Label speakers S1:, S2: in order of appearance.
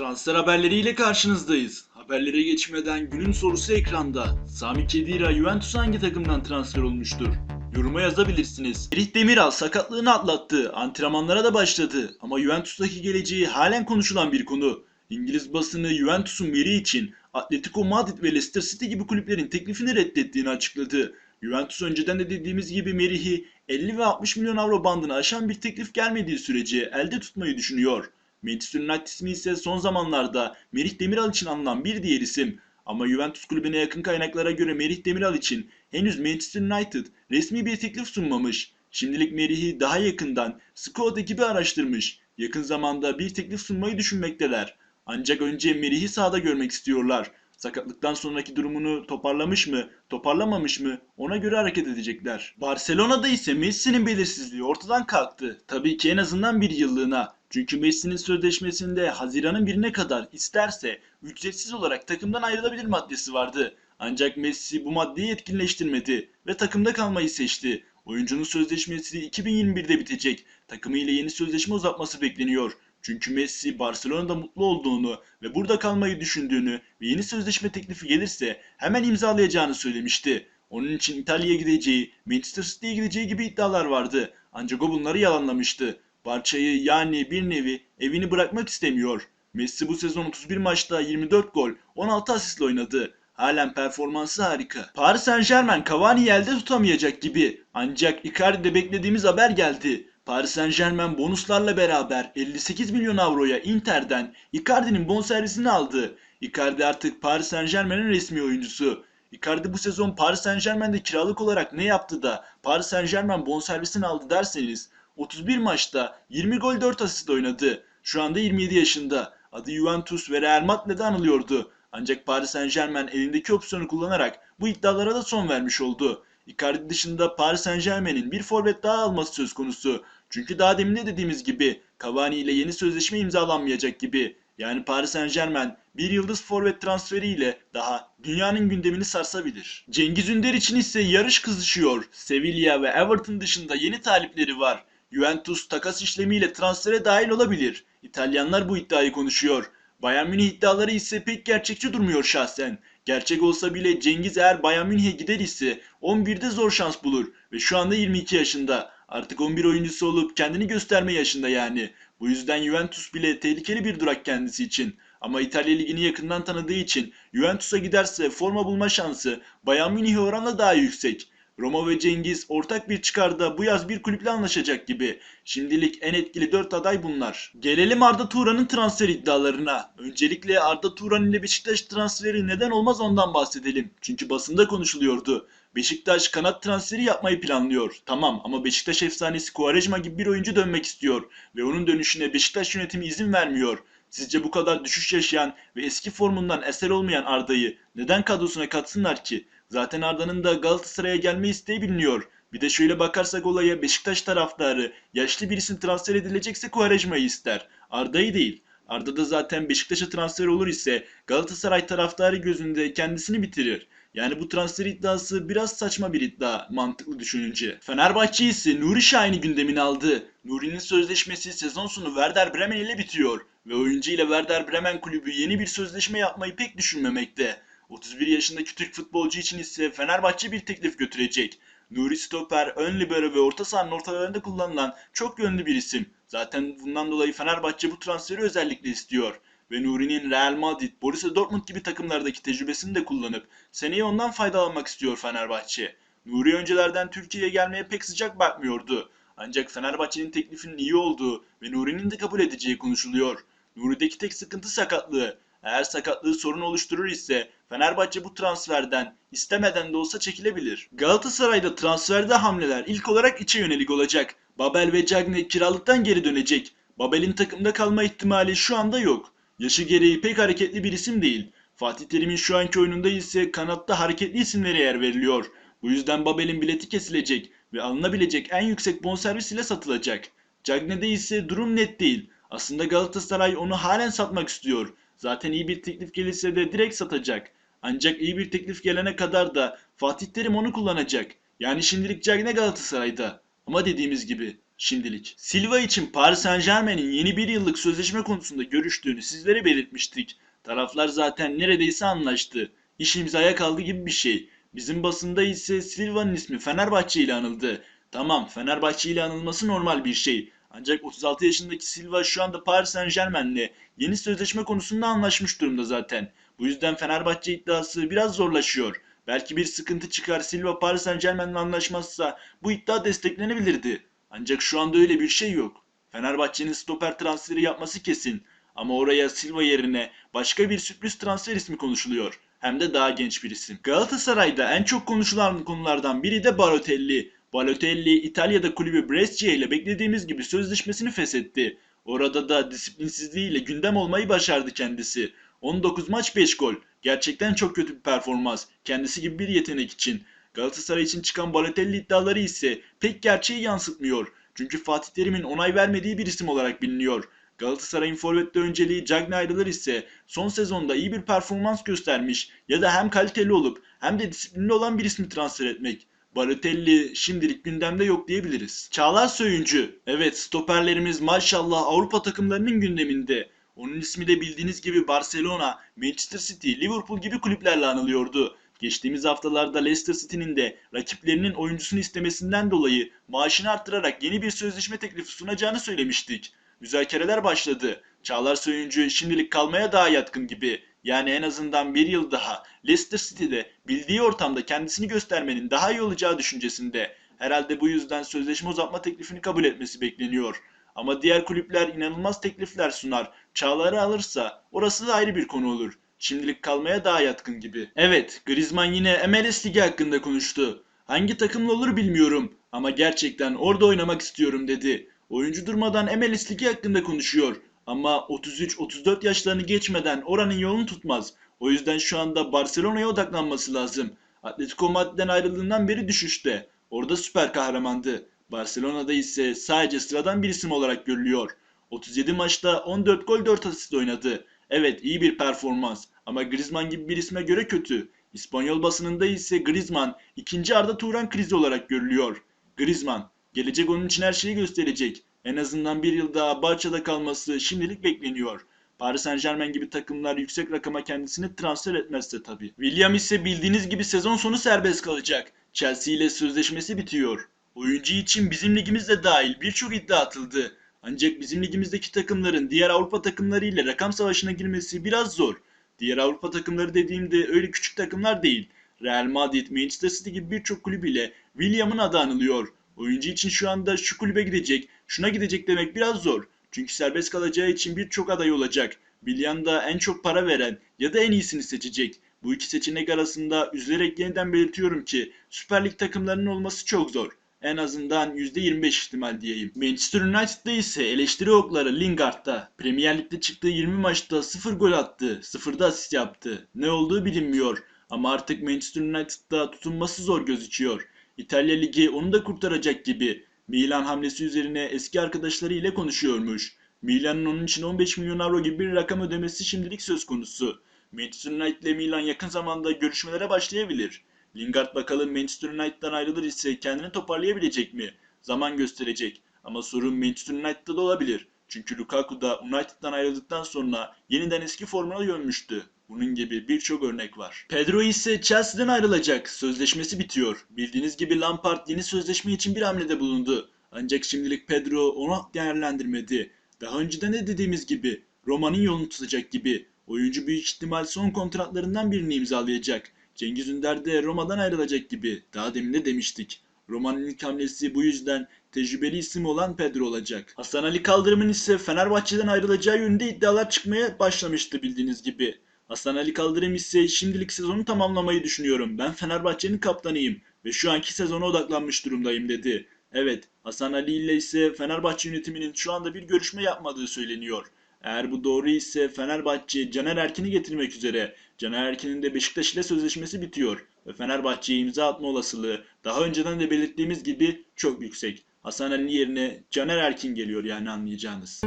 S1: Transfer haberleriyle karşınızdayız. Haberlere geçmeden günün sorusu ekranda. Sami Khedira Juventus hangi takımdan transfer olmuştur? Yoruma yazabilirsiniz. Merih Demiral sakatlığını atlattı. Antrenmanlara da başladı. Ama Juventus'taki geleceği halen konuşulan bir konu. İngiliz basını Juventus'un Merih için Atletico Madrid ve Leicester City gibi kulüplerin teklifini reddettiğini açıkladı. Juventus önceden de dediğimiz gibi Merih'i 50 ve 60 milyon avro bandını aşan bir teklif gelmediği sürece elde tutmayı düşünüyor. Manchester United ismi ise son zamanlarda Merih Demiral için anılan bir diğer isim. Ama Juventus kulübüne yakın kaynaklara göre Merih Demiral için henüz Manchester United resmi bir teklif sunmamış. Şimdilik Merih'i daha yakından Scout ekibi araştırmış. Yakın zamanda bir teklif sunmayı düşünmekteler. Ancak önce Merih'i sahada görmek istiyorlar. Sakatlıktan sonraki durumunu toparlamış mı, toparlamamış mı ona göre hareket edecekler. Barcelona'da ise Messi'nin belirsizliği ortadan kalktı. Tabii ki en azından bir yıllığına. Çünkü Messi'nin sözleşmesinde Haziran'ın birine kadar isterse ücretsiz olarak takımdan ayrılabilir maddesi vardı. Ancak Messi bu maddeyi etkinleştirmedi ve takımda kalmayı seçti. Oyuncunun sözleşmesi 2021'de bitecek. Takımı ile yeni sözleşme uzatması bekleniyor. Çünkü Messi Barcelona'da mutlu olduğunu ve burada kalmayı düşündüğünü ve yeni sözleşme teklifi gelirse hemen imzalayacağını söylemişti. Onun için İtalya'ya gideceği, Manchester City'ye gideceği gibi iddialar vardı. Ancak o bunları yalanlamıştı. Barça'yı yani bir nevi evini bırakmak istemiyor. Messi bu sezon 31 maçta 24 gol, 16 asistle oynadı. Halen performansı harika. Paris Saint Germain Cavani'yi elde tutamayacak gibi. Ancak Icardi'de beklediğimiz haber geldi. Paris Saint Germain bonuslarla beraber 58 milyon avroya Inter'den Icardi'nin bonservisini aldı. Icardi artık Paris Saint Germain'in resmi oyuncusu. Icardi bu sezon Paris Saint Germain'de kiralık olarak ne yaptı da Paris Saint Germain bonservisini aldı derseniz 31 maçta 20 gol 4 asist oynadı. Şu anda 27 yaşında. Adı Juventus ve Real Madrid'de anılıyordu. Ancak Paris Saint Germain elindeki opsiyonu kullanarak bu iddialara da son vermiş oldu. Icardi dışında Paris Saint Germain'in bir forvet daha alması söz konusu. Çünkü daha demin de dediğimiz gibi Cavani ile yeni sözleşme imzalanmayacak gibi. Yani Paris Saint Germain bir yıldız forvet transferiyle daha dünyanın gündemini sarsabilir. Cengiz Ünder için ise yarış kızışıyor. Sevilla ve Everton dışında yeni talipleri var. Juventus takas işlemiyle transfere dahil olabilir. İtalyanlar bu iddiayı konuşuyor. Bayern Münih iddiaları ise pek gerçekçi durmuyor şahsen. Gerçek olsa bile Cengiz eğer Bayern Münih'e gider ise 11'de zor şans bulur ve şu anda 22 yaşında. Artık 11 oyuncusu olup kendini gösterme yaşında yani. Bu yüzden Juventus bile tehlikeli bir durak kendisi için. Ama İtalya Ligi'ni yakından tanıdığı için Juventus'a giderse forma bulma şansı Bayern Münih'e oranla daha yüksek. Roma ve Cengiz ortak bir çıkarda bu yaz bir kulüple anlaşacak gibi. Şimdilik en etkili 4 aday bunlar. Gelelim Arda Turan'ın transfer iddialarına. Öncelikle Arda Turan ile Beşiktaş transferi neden olmaz ondan bahsedelim. Çünkü basında konuşuluyordu. Beşiktaş kanat transferi yapmayı planlıyor. Tamam ama Beşiktaş efsanesi Quaresma gibi bir oyuncu dönmek istiyor. Ve onun dönüşüne Beşiktaş yönetimi izin vermiyor. Sizce bu kadar düşüş yaşayan ve eski formundan eser olmayan Arda'yı neden kadrosuna katsınlar ki? Zaten Arda'nın da Galatasaray'a gelme isteği biliniyor. Bir de şöyle bakarsak olaya Beşiktaş taraftarı yaşlı bir isim transfer edilecekse Quaresma'yı ister. Arda'yı değil. Arda da zaten Beşiktaş'a transfer olur ise Galatasaray taraftarı gözünde kendisini bitirir. Yani bu transfer iddiası biraz saçma bir iddia mantıklı düşününce. Fenerbahçe ise Nuri Şahin'i gündemine aldı. Nuri'nin sözleşmesi sezon sonu Werder Bremen ile bitiyor ve oyuncu ile Werder Bremen kulübü yeni bir sözleşme yapmayı pek düşünmemekte. 31 yaşındaki Türk futbolcu için ise Fenerbahçe bir teklif götürecek. Nuri Stoper, ön libero ve orta sahanın ortalarında kullanılan çok yönlü bir isim. Zaten bundan dolayı Fenerbahçe bu transferi özellikle istiyor. Ve Nuri'nin Real Madrid, Borussia Dortmund gibi takımlardaki tecrübesini de kullanıp seneye ondan faydalanmak istiyor Fenerbahçe. Nuri öncelerden Türkiye'ye gelmeye pek sıcak bakmıyordu. Ancak Fenerbahçe'nin teklifinin iyi olduğu ve Nuri'nin de kabul edeceği konuşuluyor. Nuri'deki tek sıkıntı sakatlığı. Eğer sakatlığı sorun oluşturur ise Fenerbahçe bu transferden istemeden de olsa çekilebilir. Galatasaray'da transferde hamleler ilk olarak içe yönelik olacak. Babel ve Cagney kiralıktan geri dönecek. Babel'in takımda kalma ihtimali şu anda yok. Yaşı gereği pek hareketli bir isim değil. Fatih Terim'in şu anki oyununda ise kanatta hareketli isimlere yer veriliyor. Bu yüzden Babel'in bileti kesilecek ve alınabilecek en yüksek bonservis ile satılacak. Cagney'de ise durum net değil. Aslında Galatasaray onu halen satmak istiyor. Zaten iyi bir teklif gelirse de direkt satacak. Ancak iyi bir teklif gelene kadar da Fatih Terim onu kullanacak. Yani şimdilik Cagney Galatasaray'da. Ama dediğimiz gibi şimdilik. Silva için Paris Saint Germain'in yeni bir yıllık sözleşme konusunda görüştüğünü sizlere belirtmiştik. Taraflar zaten neredeyse anlaştı. İş imzaya kaldı gibi bir şey. Bizim basında ise Silva'nın ismi Fenerbahçe ile anıldı. Tamam Fenerbahçe ile anılması normal bir şey. Ancak 36 yaşındaki Silva şu anda Paris Saint Germain'le yeni sözleşme konusunda anlaşmış durumda zaten. Bu yüzden Fenerbahçe iddiası biraz zorlaşıyor. Belki bir sıkıntı çıkar Silva Paris Saint Germain'le anlaşmazsa bu iddia desteklenebilirdi. Ancak şu anda öyle bir şey yok. Fenerbahçe'nin stoper transferi yapması kesin. Ama oraya Silva yerine başka bir sürpriz transfer ismi konuşuluyor. Hem de daha genç bir isim. Galatasaray'da en çok konuşulan konulardan biri de Balotelli. Balotelli İtalya'da kulübü Brescia ile beklediğimiz gibi sözleşmesini feshetti. Orada da disiplinsizliğiyle gündem olmayı başardı kendisi. 19 maç 5 gol. Gerçekten çok kötü bir performans. Kendisi gibi bir yetenek için. Galatasaray için çıkan Balotelli iddiaları ise pek gerçeği yansıtmıyor. Çünkü Fatih Terim'in onay vermediği bir isim olarak biliniyor. Galatasaray'ın forvette önceliği Cagney ayrılır ise son sezonda iyi bir performans göstermiş ya da hem kaliteli olup hem de disiplinli olan bir ismi transfer etmek. Balotelli şimdilik gündemde yok diyebiliriz. Çağlar Söyüncü. Evet stoperlerimiz maşallah Avrupa takımlarının gündeminde. Onun ismi de bildiğiniz gibi Barcelona, Manchester City, Liverpool gibi kulüplerle anılıyordu. Geçtiğimiz haftalarda Leicester City'nin de rakiplerinin oyuncusunu istemesinden dolayı maaşını arttırarak yeni bir sözleşme teklifi sunacağını söylemiştik. Müzakereler başladı. Çağlar Söyüncü şimdilik kalmaya daha yatkın gibi. Yani en azından bir yıl daha Leicester City'de bildiği ortamda kendisini göstermenin daha iyi olacağı düşüncesinde. Herhalde bu yüzden sözleşme uzatma teklifini kabul etmesi bekleniyor. Ama diğer kulüpler inanılmaz teklifler sunar. Çağlar'ı alırsa orası da ayrı bir konu olur. Şimdilik kalmaya daha yatkın gibi. Evet, Griezmann yine MLS Ligi hakkında konuştu. Hangi takımla olur bilmiyorum ama gerçekten orada oynamak istiyorum dedi. Oyuncu durmadan MLS Ligi hakkında konuşuyor. Ama 33-34 yaşlarını geçmeden oranın yolunu tutmaz. O yüzden şu anda Barcelona'ya odaklanması lazım. Atletico Madrid'den ayrıldığından beri düşüşte. Orada süper kahramandı. Barcelona'da ise sadece sıradan bir isim olarak görülüyor. 37 maçta 14 gol 4 asist oynadı. Evet iyi bir performans ama Griezmann gibi bir isme göre kötü. İspanyol basınında ise Griezmann ikinci Arda Turan krizi olarak görülüyor. Griezmann gelecek onun için her şeyi gösterecek. En azından bir yıl daha Barça'da kalması şimdilik bekleniyor. Paris Saint Germain gibi takımlar yüksek rakama kendisini transfer etmezse tabi. William ise bildiğiniz gibi sezon sonu serbest kalacak. Chelsea ile sözleşmesi bitiyor. Oyuncu için bizim ligimiz de dahil birçok iddia atıldı. Ancak bizim ligimizdeki takımların diğer Avrupa takımları ile rakam savaşına girmesi biraz zor. Diğer Avrupa takımları dediğimde öyle küçük takımlar değil. Real Madrid, Manchester City gibi birçok kulüp ile William'ın adı anılıyor. Oyuncu için şu anda şu kulübe gidecek, şuna gidecek demek biraz zor. Çünkü serbest kalacağı için birçok aday olacak. William da en çok para veren ya da en iyisini seçecek. Bu iki seçenek arasında üzülerek yeniden belirtiyorum ki Süper Lig takımlarının olması çok zor. En azından %25 ihtimal diyeyim. Manchester United'da ise eleştiri okları Lingard'da. Premier Lig'de çıktığı 20 maçta 0 gol attı, 0 da asist yaptı. Ne olduğu bilinmiyor. Ama artık Manchester United'da tutunması zor gözüküyor. İtalya Ligi onu da kurtaracak gibi. Milan hamlesi üzerine eski arkadaşları ile konuşuyormuş. Milan'ın onun için 15 milyon avro gibi bir rakam ödemesi şimdilik söz konusu. Manchester United ile Milan yakın zamanda görüşmelere başlayabilir. Lingard bakalım Manchester United'dan ayrılır ise kendini toparlayabilecek mi? Zaman gösterecek. Ama sorun Manchester United'da da olabilir. Çünkü Lukaku da United'dan ayrıldıktan sonra yeniden eski formuna dönmüştü. Bunun gibi birçok örnek var. Pedro ise Chelsea'den ayrılacak. Sözleşmesi bitiyor. Bildiğiniz gibi Lampard yeni sözleşme için bir hamlede bulundu. Ancak şimdilik Pedro onu değerlendirmedi. Daha önceden de dediğimiz gibi Roma'nın yolunu tutacak gibi. Oyuncu büyük ihtimal son kontratlarından birini imzalayacak. Cengiz Ünder de Roma'dan ayrılacak gibi. Daha demin de demiştik. Roma'nın ilk hamlesi bu yüzden tecrübeli isim olan Pedro olacak. Hasan Ali Kaldırım'ın ise Fenerbahçe'den ayrılacağı yönünde iddialar çıkmaya başlamıştı bildiğiniz gibi. Hasan Ali Kaldırım ise şimdilik sezonu tamamlamayı düşünüyorum. Ben Fenerbahçe'nin kaptanıyım ve şu anki sezona odaklanmış durumdayım dedi. Evet, Hasan Ali ile ise Fenerbahçe yönetiminin şu anda bir görüşme yapmadığı söyleniyor. Eğer bu doğru ise Fenerbahçe Caner Erkin'i getirmek üzere. Caner Erkin'in de Beşiktaş ile sözleşmesi bitiyor ve Fenerbahçe'ye imza atma olasılığı daha önceden de belirttiğimiz gibi çok yüksek. Hasan Ali yerine Caner Erkin geliyor yani anlayacağınız.